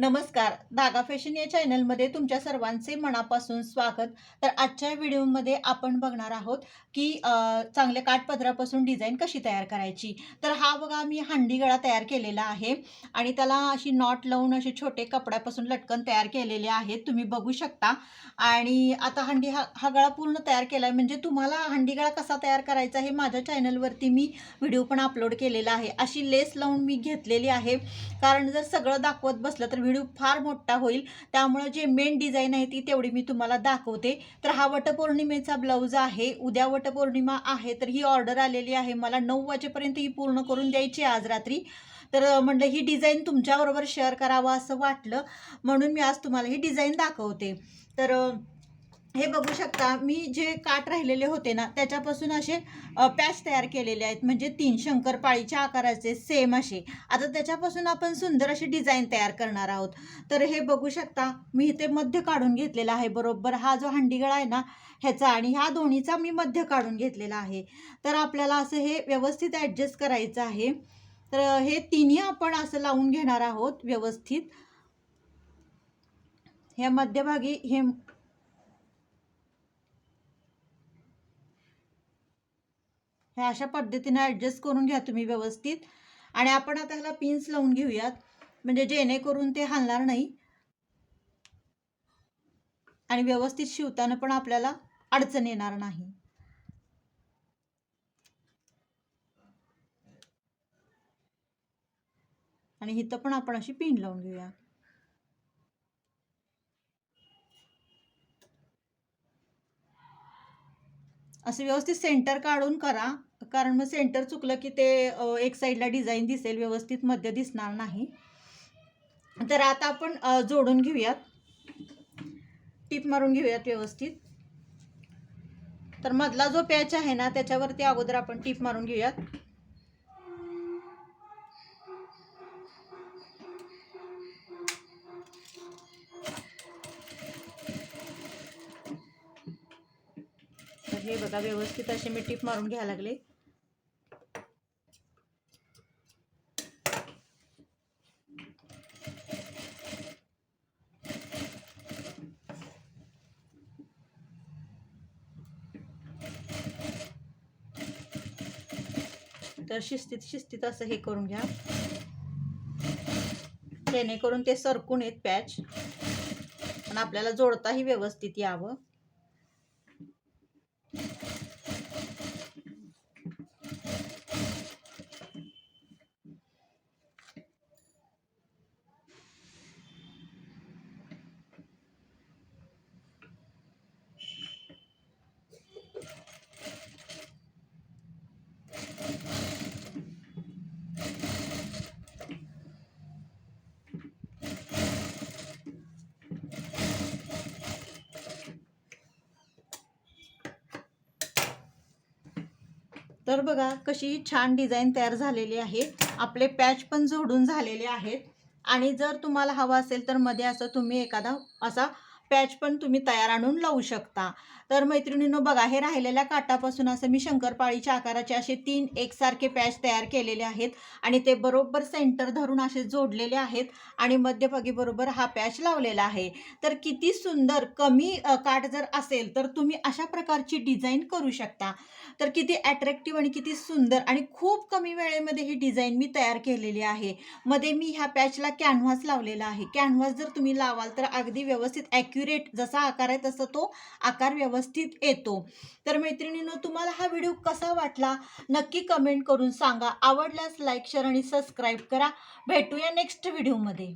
नमस्कार. धागा फॅशन या चॅनलमध्ये तुमच्या सर्वांचे मनापासून स्वागत. तर आजच्या व्हिडिओमध्ये आपण बघणार आहोत की चांगल्या काठपदरापासून डिझाईन कशी तयार करायची? तर हा बघा मी हांडीगळा तयार केलेला आहे आणि त्याला अशी नॉट लावून असे छोटे कपड्यापासून लटकन तयार केलेले आहेत. तुम्ही बघू शकता. आणि आता हांडी हा हा गळा पूर्ण तयार केला आहे म्हणजे तुम्हाला हांडीगळा कसा तयार करायचा हे माझ्या चॅनलवरती मी व्हिडिओ पण अपलोड केलेला आहे. अशी लेस लावून मी घेतलेली आहे. कारण जर सगळं दाखवत बसलं तर व्हिडिओ फार मोठा होईल. त्यामुळं जे मेन डिझाईन आहे ती तेवढी मी तुम्हाला दाखवते. तर हा वटपौर्णिमेचा ब्लाऊज आहे. उद्या वटपौर्णिमा आहे तर ही ऑर्डर आलेली आहे. मला नऊ वाजेपर्यंत ही पूर्ण करून द्यायची आज रात्री. तर म्हणलं ही डिझाईन तुमच्याबरोबर शेअर करावं असं वाटलं. म्हणून मी आज तुम्हाला ही डिझाईन दाखवते. तर हे बघू शकता मी जे काठ राहिलेले होते ना त्याच्यापासून असे पॅच तयार केलेले आहेत. म्हणजे तीन शंकरपाळीच्या आकाराचे सेम असे. आता त्याच्यापासून आपण सुंदर अशी डिझाईन तयार करणार आहोत. तर हे बघू शकता मी इथे मध्य काढून घेतलेला आहे बरोबर. हा जो हंडीगळा आहे ना ह्याचा आणि ह्या दोन्हीचा मी मध्य काढून घेतलेला आहे. तर आपल्याला असं हे व्यवस्थित ॲडजस्ट करायचं आहे. तर हे तिन्ही आपण असं लावून घेणार आहोत व्यवस्थित. ह्या मध्यभागी हे हे अशा पद्धतीने ॲडजस्ट करून घ्या तुम्ही व्यवस्थित. आणि आपण आता ह्याला पिन्स लावून घेऊयात. म्हणजे जेणेकरून ते हलणार नाही. आणि व्यवस्थित शिवताना पण आपल्याला अडचण येणार नाही. आणि इथं पण आपण अशी पिन लावून घेऊया असं व्यवस्थित सेंटर काढून करा. कारण मग सेंटर चुकलं की ते एक साईडला डिझाईन दिसेल व्यवस्थित मध्य दिसणार नाही. तर आता आपण जोडून घेऊयात. टीप मारून घेऊयात व्यवस्थित. तर मधला जो पॅच आहे ना त्याच्यावरती अगोदर आपण टीप मारून घेऊयात. हे बघा व्यवस्थित असे मी टीप मारून घ्यायला लागले. तर शिस्तीत शिस्तीत असं हे करून घ्या. जेणेकरून ते सरकून येत पॅच. पण आपल्याला जोडताही व्यवस्थित यावं. तर बघा कशी छान डिझाईन तयार झालेली आहे. आपले पॅच पण जोडून झालेले आहेत. आणि जर तुम्हाला हवा असेल तर मध्ये असं तुम्ही एखादा असा पॅच पण तुम्ही तयार आणून लावू शकता. तर मैत्रिणींनो बघा हे राहिलेल्या काटापासून असं मी शंकरपाळीच्या आकाराचे असे तीन एकसारखे पॅच तयार केलेले आहेत आणि ते बरोबर सेंटर धरून असे जोडलेले आहेत आणि मध्यभागी बरोबर हा पॅच लावलेला आहे. तर किती सुंदर कमी काट काठ जर असेल तर तुम्ही अशा प्रकारची डिझाईन करू शकता. तर किती अट्रॅक्टिव्ह आणि किती सुंदर आणि खूप कमी वेळेमध्ये ही डिझाईन मी तयार केलेली आहे. मध्ये मी ह्या पॅचला कॅनव्हास लावलेला आहे. कॅनव्हास जर तुम्ही लावाल तर अगदी व्यवस्थित ॲक्युरेट जसा आकार आहे तसं तो आकार व्यवस्थित येतो. तर मैत्रिणींनो तुम्हाला हा व्हिडिओ कसा वाटला? नक्की कमेंट करून सांगा. आवडल्यास लाईक शेअर आणि सबस्क्राईब करा. भेटूया नेक्स्ट व्हिडिओमध्ये